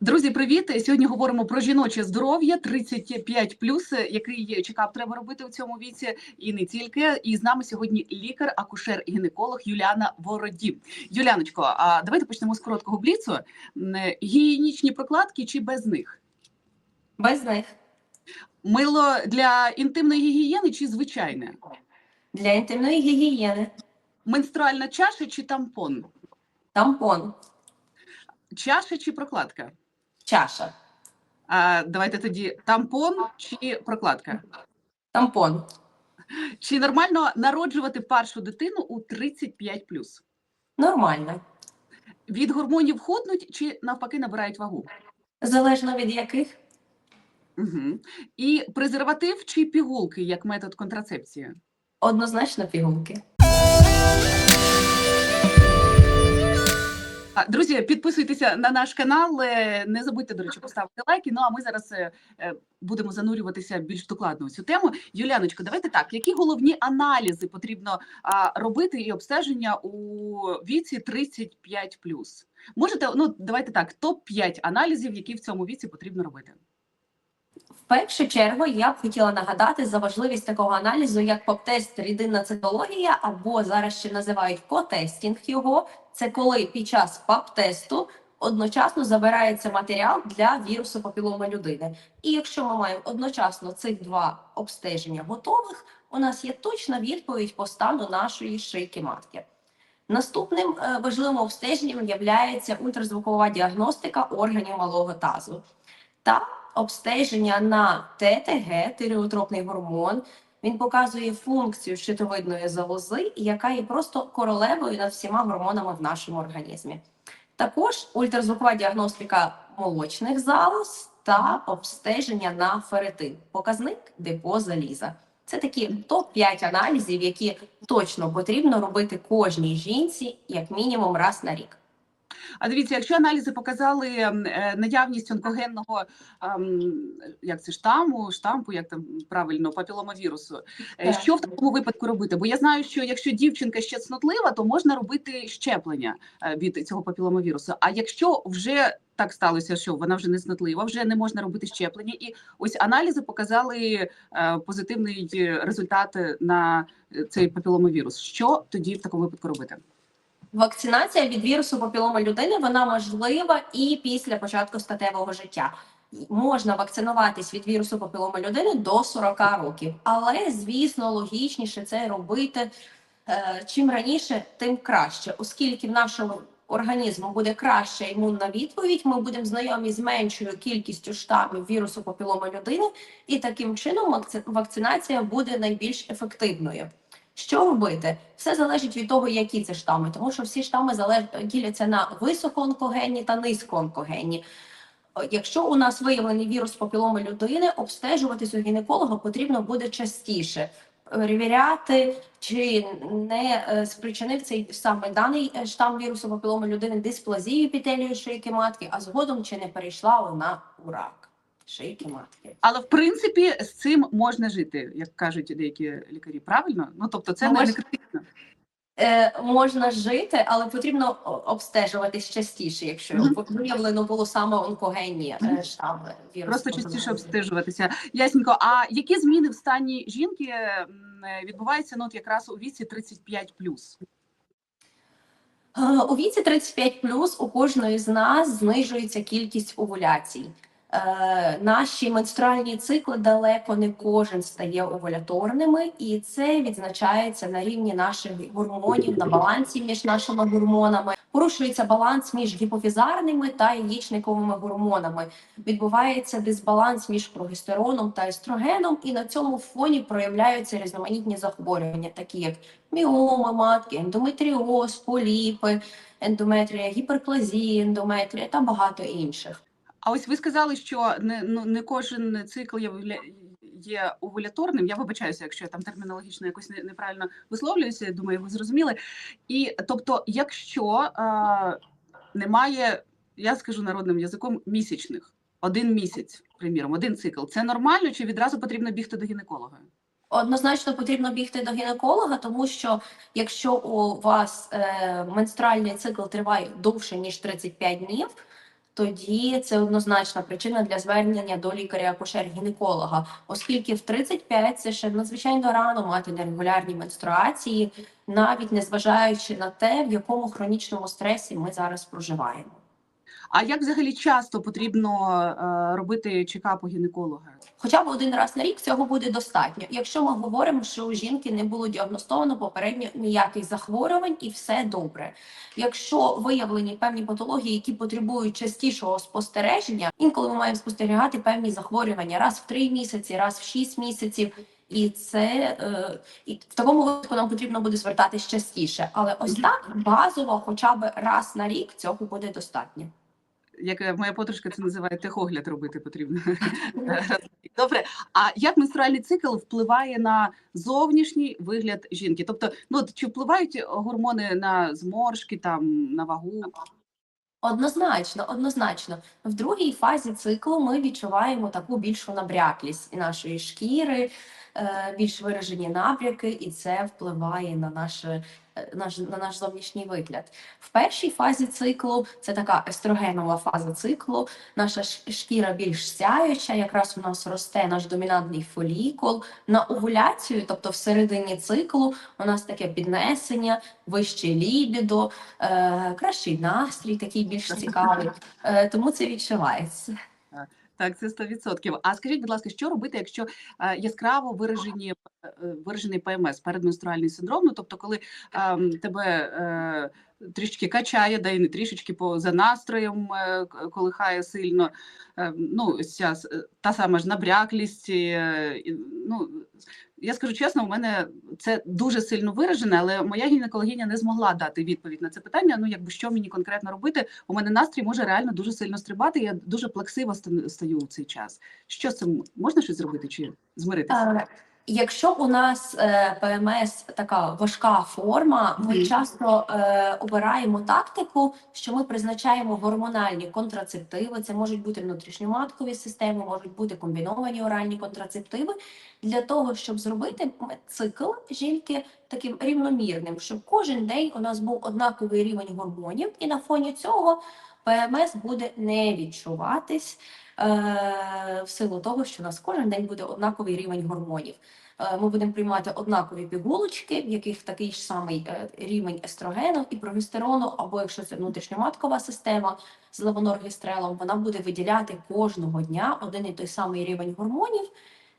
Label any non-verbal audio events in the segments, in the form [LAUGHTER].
Друзі, привіт! Сьогодні говоримо про жіноче здоров'я 35 який чекав, треба робити у цьому віці, і не тільки. І з нами сьогодні лікар, акушер і гінеколог Юліана Вороді. Юляночко, а давайте почнемо з короткого бліцу. Гігієнічні прокладки чи без них? Без них. Мило для інтимної гігієни чи звичайне? Для інтимної гігієни. Менструальна чаша чи тампон? Тампон. Чаша чи прокладка? Чаша. А давайте тоді тампон чи прокладка? Тампон. Чи нормально народжувати першу дитину у 35 Нормально. Від гормонів худнуть чи навпаки набирають вагу? Залежно від яких. Угу. І презерватив чи пігулки як метод контрацепції? Однозначно пігулки. Друзі, підписуйтеся на наш канал. е, Не забудьте, до речі, поставити лайки. Ну а ми зараз е, е, будемо занурюватися більш докладно у цю тему. Юляночко, давайте так. Які головні аналізи потрібно робити і обстеження у віці 35 Можете, ну давайте так, топ 5 аналізів, які в цьому віці потрібно робити. Першу чергу я б хотіла нагадати за важливість такого аналізу, як поп-тест рідинна цитологія, або зараз ще називають котестінг його. Це коли під час ПАП-тесту одночасно забирається матеріал для вірусу папіломи людини. І якщо ми маємо одночасно цих два обстеження готових, у нас є точна відповідь по стану нашої шийки матки. Наступним е, важливим обстеженням є ультразвукова діагностика органів малого тазу та обстеження на ТТГ, тиреотропний гормон. Він показує функцію щитовидної залози, яка є просто королевою над всіма гормонами в нашому організмі. Також ультразвукова діагностика молочних залоз та обстеження на ферритин, показник депо заліза. Це такі топ-5 аналізів, які точно потрібно робити кожній жінці як мінімум раз на рік. А дивіться, якщо аналізи показали е, наявність онкогенного ем, як це штаму, штампу, як там правильно, папіломавірусу, е, Так. що в такому випадку робити? Бо я знаю, що якщо дівчинка ще цнотлива, то можна робити щеплення е, від цього папіломавірусу. А якщо вже так сталося, що вона вже не цнотлива, вже не можна робити щеплення, і ось аналізи показали позитивний результат на цей папіломавірус. Що тоді в такому випадку робити? Вакцинація від вірусу папіломи людини вона можлива і після початку статевого життя. Можна вакцинуватись від вірусу папіломи людини до 40 років, але звісно логічніше це робити е, чим раніше, тим краще, оскільки в нашому організму буде краща імунна відповідь. Ми будемо знайомі з меншою кількістю штамів вірусу папіломи людини, і таким чином вакцинація буде найбільш ефективною. Що робити? Все залежить від того, які це штами, тому що всі штами залеж... діляться на високоонкогенні та низькоонкогенні. Якщо у нас виявлений вірус папіломи людини, обстежуватись у гінеколога потрібно буде частіше. Перевіряти, чи не е, спричинив цей саме даний е, штам вірусу папіломи людини дисплазію епітелію шийки матки, а згодом чи не перейшла вона у рак шийки матки. Але в принципі з цим можна жити, як кажуть деякі лікарі. Правильно? Ну тобто, це Ну, не мож- не критично. Е, можна жити, але потрібно обстежуватись частіше, якщо Мгм. виявлено було саме онкогенні е, вірусу. Просто частіше обстежуватися. Ясненько. А які зміни в стані жінки відбуваються ну, от якраз у віці 35 Е, У віці 35 у кожної з нас знижується кількість овуляцій. Е, наші менструальні цикли далеко не кожен стає овуляторними, і це відзначається на рівні наших гормонів, на балансі між нашими гормонами. Порушується баланс між гіпофізарними та яєчниковими гормонами. Відбувається дисбаланс між прогестероном та естрогеном, і на цьому фоні проявляються різноманітні захворювання, такі як міоми матки, ендометріоз, поліпи, ендометрія, гіперплазія, ендометрія та багато інших. А ось ви сказали, що не ну не кожен цикл є є овуляторним. Я вибачаюся, якщо я там термінологічно якось не- неправильно висловлююся. Думаю, ви зрозуміли. І тобто, якщо е, немає, я скажу народним язиком, місячних, один місяць, приміром, один цикл, це нормально чи відразу потрібно бігти до гінеколога? Однозначно потрібно бігти до гінеколога, тому що якщо у вас е, менструальний цикл триває довше ніж 35 днів, тоді це однозначна причина для звернення до лікаря-акушер-гінеколога, оскільки в 35 це ще надзвичайно рано мати нерегулярні менструації, навіть не зважаючи на те, в якому хронічному стресі ми зараз проживаємо. А як взагалі часто потрібно е, робити чекап у гінеколога? Хоча б один раз на рік цього буде достатньо. Якщо ми говоримо, що у жінки не було діагностовано попередньо ніяких захворювань і все добре. Якщо виявлені певні патології, які потребують частішого спостереження, інколи ми маємо спостерігати певні захворювання раз в три місяці, раз в шість місяців. І це е, і в такому випадку нам потрібно буде звертатись частіше. Але ось так базово, хоча б раз на рік, цього буде достатньо. Як е, моя подружка це називає техогляд робити потрібно. [LAUGHS] Добре, а як менструальний цикл впливає на зовнішній вигляд жінки? Тобто, ну чи впливають гормони на зморшки, там на вагу? Однозначно, однозначно. В другій фазі циклу ми відчуваємо таку більшу набряклість нашої шкіри, е, більш виражені набряки, і це впливає на наш, е, наш, на наш зовнішній вигляд. В першій фазі циклу це така естрогенова фаза циклу. Наша шкіра більш сяюча, якраз у нас росте наш домінантний фолікул. На овуляцію, тобто всередині циклу, у нас таке піднесення, вище лібідо, е, кращий настрій, такий більш цікавий. Е, тому це відчувається. Так, це 100%. А скажіть, будь ласка, що робити, якщо е, яскраво виражені е, виражений ПМС, передменструальний синдром? Ну, тобто, коли ем, тебе е, трішки качає, да і не трішечки по за настроєм е, колихає сильно. Е, ну, ця та сама ж набряклість. е, ну, я скажу чесно, у мене це дуже сильно виражене, але моя гінекологиня не змогла дати відповідь на це питання. Ну, якби що мені конкретно робити, у мене настрій може реально дуже сильно стрибати. Я дуже плаксиво ста- стаю в цей час. Що з цим можна щось зробити чи змиритися? Е, Якщо у нас е, ПМС така важка форма, ми Мгм. часто е, обираємо тактику, що ми призначаємо гормональні контрацептиви. Це можуть бути внутрішньоматкові системи, можуть бути комбіновані оральні контрацептиви для того, щоб зробити цикл жінки таким рівномірним, щоб кожен день у нас був однаковий рівень гормонів, і на фоні цього ПМС буде не відчуватись е, в силу того, що у нас кожен день буде однаковий рівень гормонів. Е, Ми будемо приймати однакові пігулочки, в яких такий ж самий е, рівень естрогену і прогестерону, або якщо це внутрішньоматкова система з левоноргістрелом, вона буде виділяти кожного дня один і той самий рівень гормонів,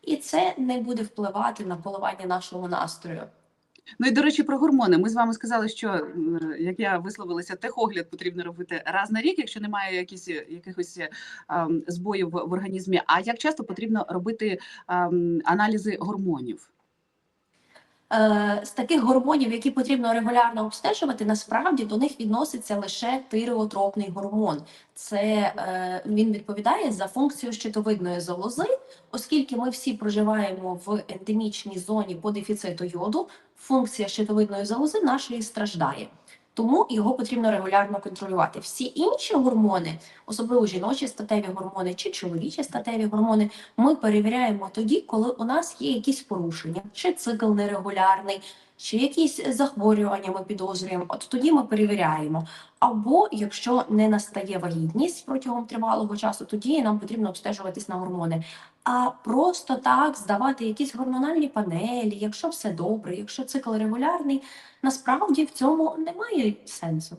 і це не буде впливати на коливання нашого настрою. Ну і до речі, про гормони. Ми з вами сказали, що е, як я висловилася, техогляд потрібно робити раз на рік, якщо немає якісь, якихось е, ем, збоїв в організмі. А як часто потрібно робити ем, аналізи гормонів? Е, з таких гормонів, які потрібно регулярно обстежувати, насправді до них відноситься лише тиреотропний гормон. Це е, він відповідає за функцію щитовидної залози, оскільки ми всі проживаємо в ендемічній зоні по дефіциту йоду, функція щитовидної залози нашої страждає. Тому його потрібно регулярно контролювати. Всі інші гормони, особливо жіночі статеві гормони чи чоловічі статеві гормони, ми перевіряємо тоді, коли у нас є якісь порушення, чи цикл нерегулярний, чи якісь захворювання ми підозрюємо. От тоді ми перевіряємо. Або якщо не настає вагітність протягом тривалого часу, тоді нам потрібно обстежуватись на гормони. А просто так здавати якісь гормональні панелі, якщо все добре, якщо цикл регулярний, насправді в цьому немає сенсу.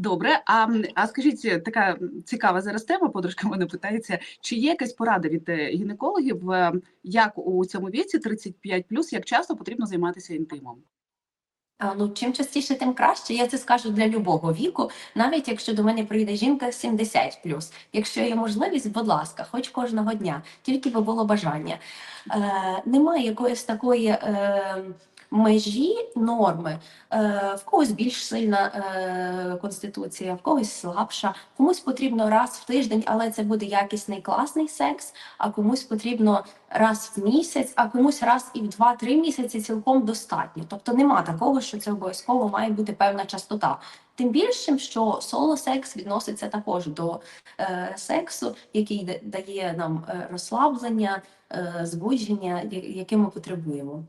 Добре, а, а скажіть, е, така цікава зараз тема, подружка мене питається, чи є якась порада від е, гінекологів, е, як у цьому віці 35+, як часто потрібно займатися інтимом? Ну, чим частіше, тим краще. Я це скажу для любого віку, навіть якщо до мене прийде жінка 70 Якщо є можливість, будь ласка, хоч кожного дня, тільки би було бажання. Е, немає якоїсь такої е, межі норми. Е, в когось більш сильна е, конституція, в когось слабша. Комусь потрібно раз в тиждень, але це буде якісний класний секс, а комусь потрібно раз в місяць, а комусь раз і в 2-3 місяці цілком достатньо. Тобто нема такого, що це обов'язково має бути певна частота. Тим більше, що соло-секс відноситься також до е, сексу, який да- дає нам е, розслаблення, е, збудження, яке ми потребуємо.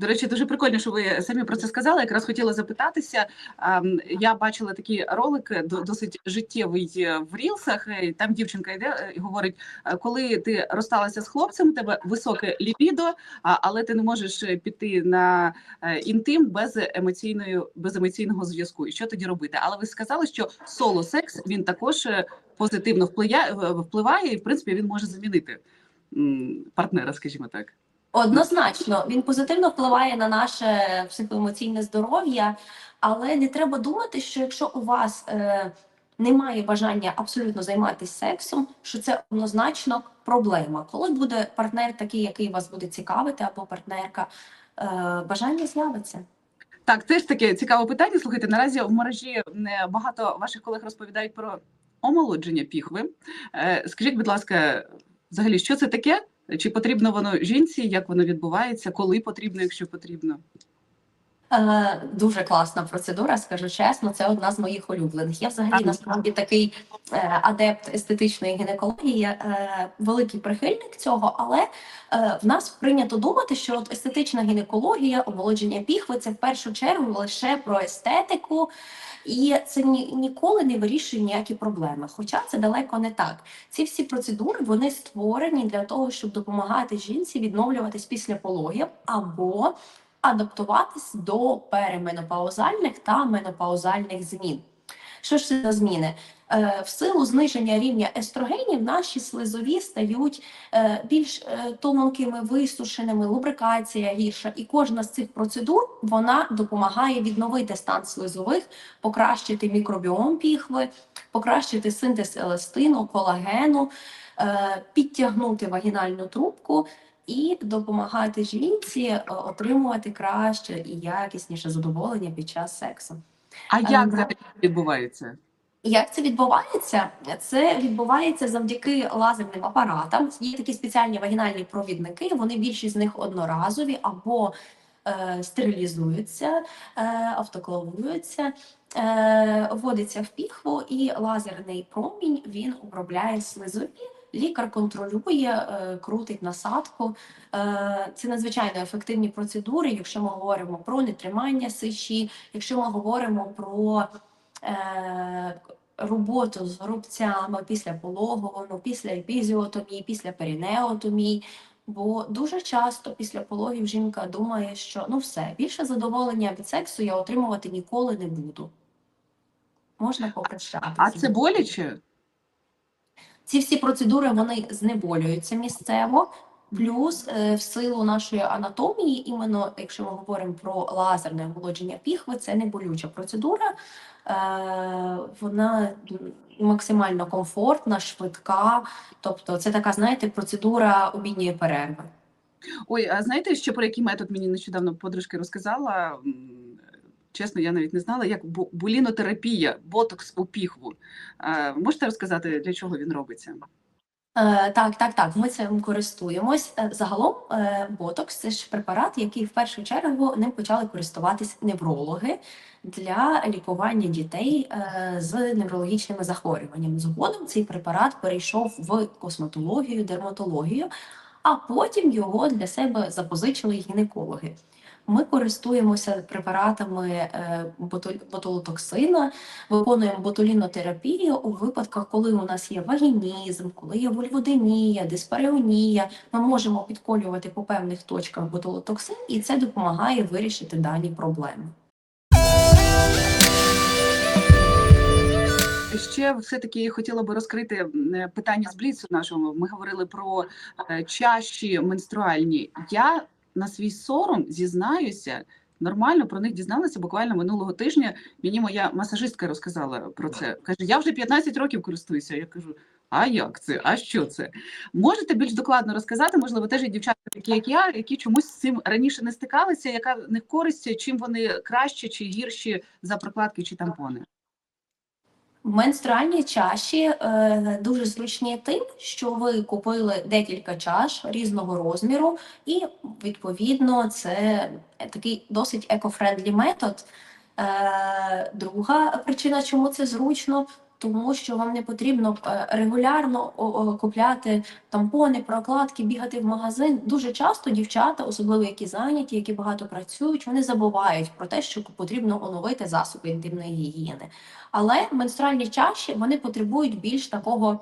До речі, дуже прикольно, що ви самі про це сказали. Якраз хотіла запитатися. Ем, Я бачила такий ролик е, до- досить життєвий е, в рілсах. е, Там дівчинка йде е, і говорить: коли ти розсталася з хлопцем, у тебе високе лібідо, а- але ти не можеш піти на інтим без емоційної без емоційного зв'язку. І що тоді робити? Але ви сказали, що соло секс він також позитивно впливає, впливає, і в принципі він може замінити партнера, скажімо так. Однозначно, він позитивно впливає на наше психоемоційне здоров'я, але не треба думати, що якщо у вас е, немає бажання абсолютно займатися сексом, що це однозначно проблема. Коли буде партнер такий, який вас буде цікавити, або партнерка, е, бажання з'явиться. Так, теж таке цікаве питання. Слухайте, наразі в мережі е, багато ваших колег розповідають про омолодження піхви. Е, Скажіть, будь ласка, взагалі, що це таке? Чи потрібно воно жінці? Як воно відбувається? Коли потрібно, якщо потрібно? Е, дуже класна процедура, скажу чесно, це одна з моїх улюблених. Я взагалі насправді такий е, адепт естетичної гінекології, е, великий прихильник цього, але е, в нас прийнято думати, що от естетична гінекологія, омолодження піхви це в першу чергу лише про естетику. І це ні, ніколи не вирішує ніякі проблеми. Хоча це далеко не так. Ці всі процедури вони створені для того, щоб допомагати жінці відновлюватись після пологів або адаптуватись до переменопаузальних та менопаузальних змін. Що ж це за зміни? Е, в силу зниження рівня естрогенів наші слизові стають е, більш е, тонкими, висушеними, лубрикація гірша. І кожна з цих процедур вона допомагає відновити стан слизових, покращити мікробіом піхви, покращити синтез еластину, колагену, підтягнути вагінальну трубку і допомагати жінці е, отримувати краще і якісніше задоволення під час сексу. А Е, як взагалі відбувається? Як це відбувається? Це відбувається завдяки лазерним апаратам. Є такі спеціальні вагінальні провідники. Вони більшість з них одноразові або е, стерилізуються, е, автоклавуються, е, вводиться в піхву, і лазерний промінь він обробляє слизові. Лікар контролює, е, крутить насадку. Е, Це надзвичайно ефективні процедури, якщо ми говоримо про нетримання сечі, якщо ми говоримо про е, роботу з рубцями після пологового, після епізіотомії, після перінеотомії. Бо дуже часто після пологів жінка думає, що ну все, більше задоволення від сексу я отримувати ніколи не буду. Можна попрощатися. А це боляче? Ці всі процедури вони знеболюються місцево. Плюс е, в силу нашої анатомії, іменно якщо ми говоримо про лазерне омолодження піхви, це не болюча процедура. Е, вона максимально комфортна, швидка. Тобто, це така, знаєте, процедура обідньої перерви. Ой, а знаєте, що про який метод мені нещодавно подружки розказала? Чесно, я навіть не знала, як булінотерапія, ботокс у піхву. Е, Можете розказати, для чого він робиться? Е, так, так, так. Ми цим користуємось. Е, Загалом, ботокс це ж препарат, який в першу чергу ним почали користуватись неврологи для лікування дітей з неврологічними захворюваннями. Згодом цей препарат перейшов в косметологію, дерматологію, а потім його для себе запозичили гінекологи. Ми користуємося препаратами е, ботулотоксина, виконуємо ботулінотерапію у випадках, коли у нас є вагінізм, коли є вульводенія, диспареонія. Ми можемо підколювати по певних точках ботулотоксин, і це допомагає вирішити дані проблеми. Ще все-таки хотіла би розкрити е, питання з бліцу нашого. Ми говорили про е, чаші менструальні. Я на свій сором зізнаюся, нормально про них дізналася буквально минулого тижня. Мені моя масажистка розказала про це. Каже, я вже 15 років користуюся. Я кажу, а як це? А що це? Можете більш докладно розказати? Можливо, теж є дівчата, такі як я, які чомусь з цим раніше не стикалися. Яка в них користь, чим вони краще чи гірші за прокладки чи тампони? Менструальні чаші е, дуже зручні тим, що ви купили декілька чаш різного розміру, і відповідно це такий досить екофрендлі метод. Е, друга причина, чому це зручно, тому що вам не потрібно е, регулярно купляти тампони, прокладки, бігати в магазин. Дуже часто дівчата, особливо які зайняті, які багато працюють, вони забувають про те, що потрібно оновити засоби інтимної гігієни. Але менструальні чаші вони потребують більш такого.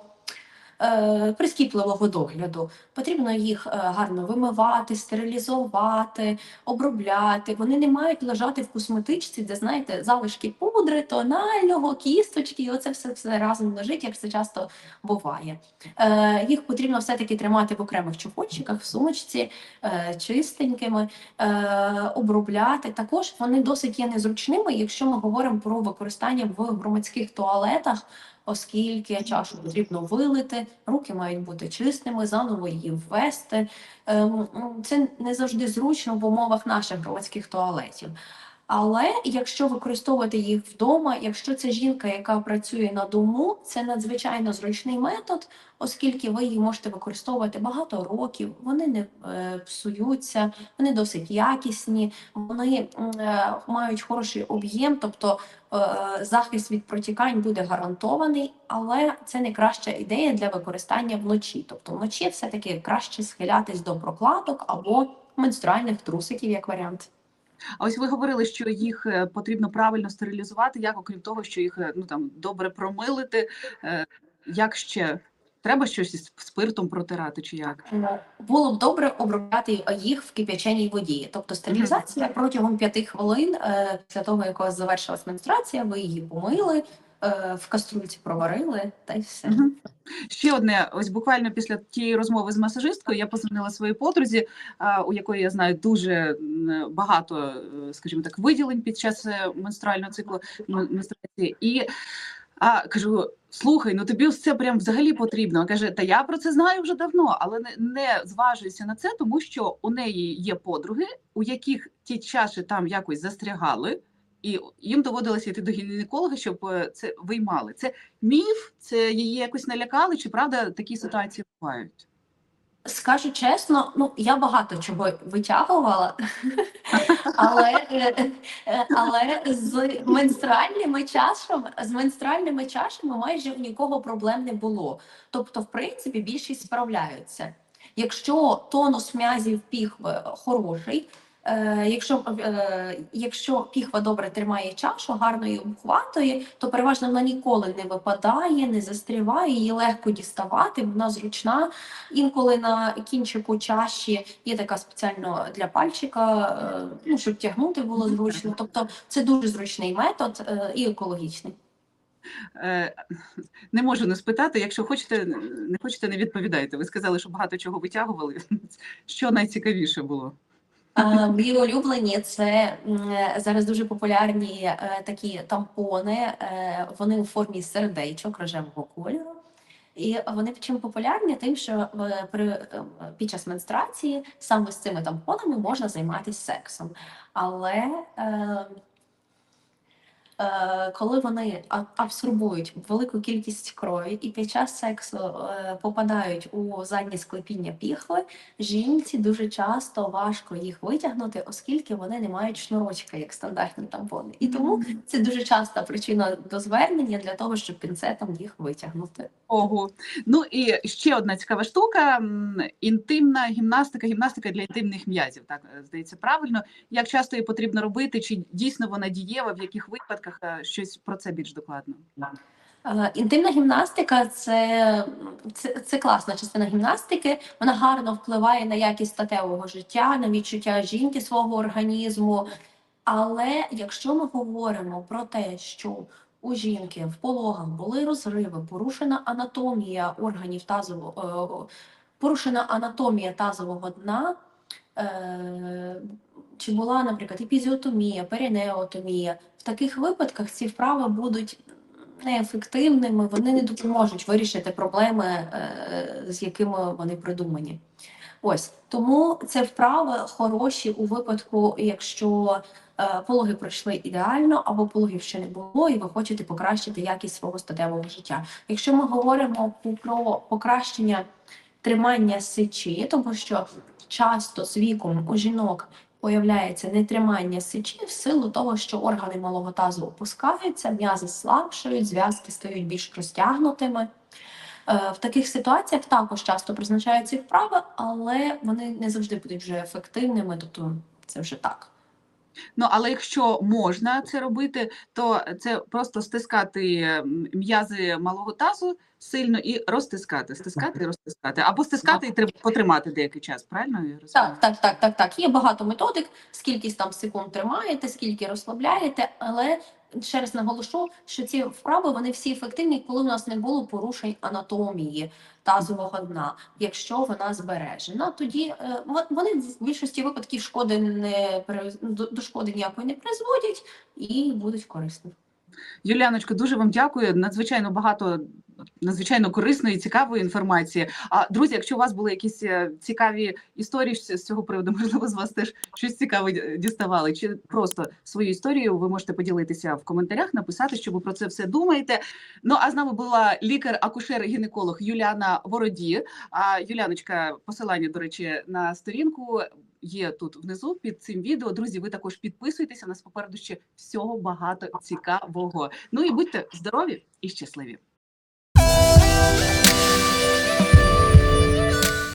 Е, Прискіпливого догляду потрібно їх е, гарно вимивати, стерилізувати, обробляти. Вони не мають лежати в косметичці, де знаєте, залишки пудри, тонального, кісточки, і оце все, все разом лежить, як це часто буває. Е, їх потрібно все-таки тримати в окремих чохольчиках, в сумочці, чистенькими, обробляти. Також вони досить є незручними, якщо ми говоримо про використання в громадських туалетах. Оскільки чашу потрібно вилити, руки мають бути чистими, заново її ввести. Ем, Це не завжди зручно в умовах наших громадських туалетів. Але якщо використовувати їх вдома, якщо це жінка, яка працює на дому, це надзвичайно зручний метод, оскільки ви її можете використовувати багато років, вони не е, псуються, вони досить якісні, вони е, мають хороший об'єм, тобто е, захист від протікань буде гарантований, але це не краща ідея для використання вночі. Тобто вночі все-таки краще схилятись до прокладок або менструальних трусиків як варіант. А ось ви говорили, що їх е, потрібно правильно стерилізувати, як окрім того, що їх е, ну там добре промилити, е, як ще треба щось із спиртом протирати, чи як? Ну, Було б добре обробляти їх в кип'яченій воді. Тобто стерилізація протягом п'яти хвилин після того, як у вас завершилась менструація, ви її помили, в каструльці проварили та й все. Ще одне, ось буквально після тієї розмови з масажисткою я позвонила своїй подрузі, у якої я знаю дуже багато, е, скажімо так, виділень під час е, менструального циклу менструації. І а, кажу: слухай, ну тобі це прям взагалі потрібно. Каже, та я про це знаю вже давно, але не, не зважуюся на це, тому що у неї є подруги, у яких ті чаші там якось застрягали. І їм доводилося йти до гінеколога, щоб е, це виймали. Це міф, це її якось налякали, чи правда такі ситуації бувають? Скажу чесно, ну я багато чого витягувала, [LAUGHS] але, е, але з менструальними чашами, з менструальними чашами майже у нікого проблем не було. Тобто, в принципі, більшість справляються. Якщо тонус м'язів піхви хороший, е, якщо, е, якщо піхва добре тримає чашу, гарно її обхватує, то переважно вона ніколи не випадає, не застріває, її легко діставати, вона зручна. Інколи на кінчику чаші є така спеціально для пальчика, е, ну щоб тягнути було зручно. Тобто це дуже зручний метод е, і екологічний. Е, Не можу не спитати. Якщо хочете, не хочете, не відповідайте. Ви сказали, що багато чого витягували. [LAUGHS] Що найцікавіше було? Мої улюблені це е, зараз дуже популярні е, такі тампони. е, Вони у формі сердечок рожевого кольору. І вони чим популярні, тим, що при під час менструації саме з цими тампонами можна займатися сексом. Але коли вони абсорбують велику кількість крові і під час сексу е, попадають у заднє склепіння піхви, жінці дуже часто важко їх витягнути, оскільки вони не мають шнурочка, як стандартні тампони. І тому це дуже часта причина до звернення для того, щоб пінцетом їх витягнути. Ого. Ну і ще одна цікава штука: інтимна гімнастика, гімнастика для інтимних м'язів. Так е, здається, правильно. Як часто її потрібно робити? Чи дійсно вона дієва? В яких випадках Е, щось про це більш докладно? Е, Інтимна гімнастика це, це, це класна частина гімнастики. Вона гарно впливає на якість статевого життя, на відчуття жінки свого організму. Але якщо ми говоримо про те, що у жінки в пологах були розриви, порушена анатомія органів тазового, е, порушена анатомія тазового дна. Чи була, наприклад, епізіотомія, перинеотомія, в таких випадках ці вправи будуть неефективними, вони не допоможуть вирішити проблеми, е, з якими вони придумані. Ось тому це вправи хороші у випадку, якщо е, пологи пройшли ідеально, або пологів ще не було, і ви хочете покращити якість свого статевого життя. Якщо ми говоримо про покращення тримання сечі, тому що часто з віком у жінок появляється нетримання сечі в силу того, що органи малого тазу опускаються, м'язи слабшають, зв'язки стають більш розтягнутими. Е, В таких ситуаціях також часто призначаються вправи, але вони не завжди будуть вже ефективними, тобто це вже так. Ну, але якщо можна це робити, то це просто стискати м'язи малого тазу сильно і розтискати, стискати і розтискати. Або стискати і треба потримати деякий час, правильно я розумію? Так, так, так, так, так. Є багато методик, скільки там секунд тримаєте, скільки розслабляєте, але ще раз наголошу, що ці вправи вони всі ефективні, коли в нас не було порушень анатомії тазового дна. Якщо вона збережена, тоді е, вони в більшості випадків шкоди не до шкоди ніякої не призводять і будуть корисні. Юліаночко, дуже вам дякую. Надзвичайно багато надзвичайно корисної, цікавої інформації. А друзі, якщо у вас були якісь е, цікаві історії з цього приводу, [LAUGHS] можливо, з вас теж щось цікаве діставали, чи просто свою історію, ви можете поділитися в коментарях, написати, що ви про це все думаєте. Ну а з нами була лікар-акушер-гінеколог Юліана Вороді. А Юліаночка, посилання, до речі, на сторінку. Є тут внизу під цим відео. Друзі, ви також підписуйтеся. У нас попереду ще всього багато цікавого. Ну і будьте здорові і щасливі.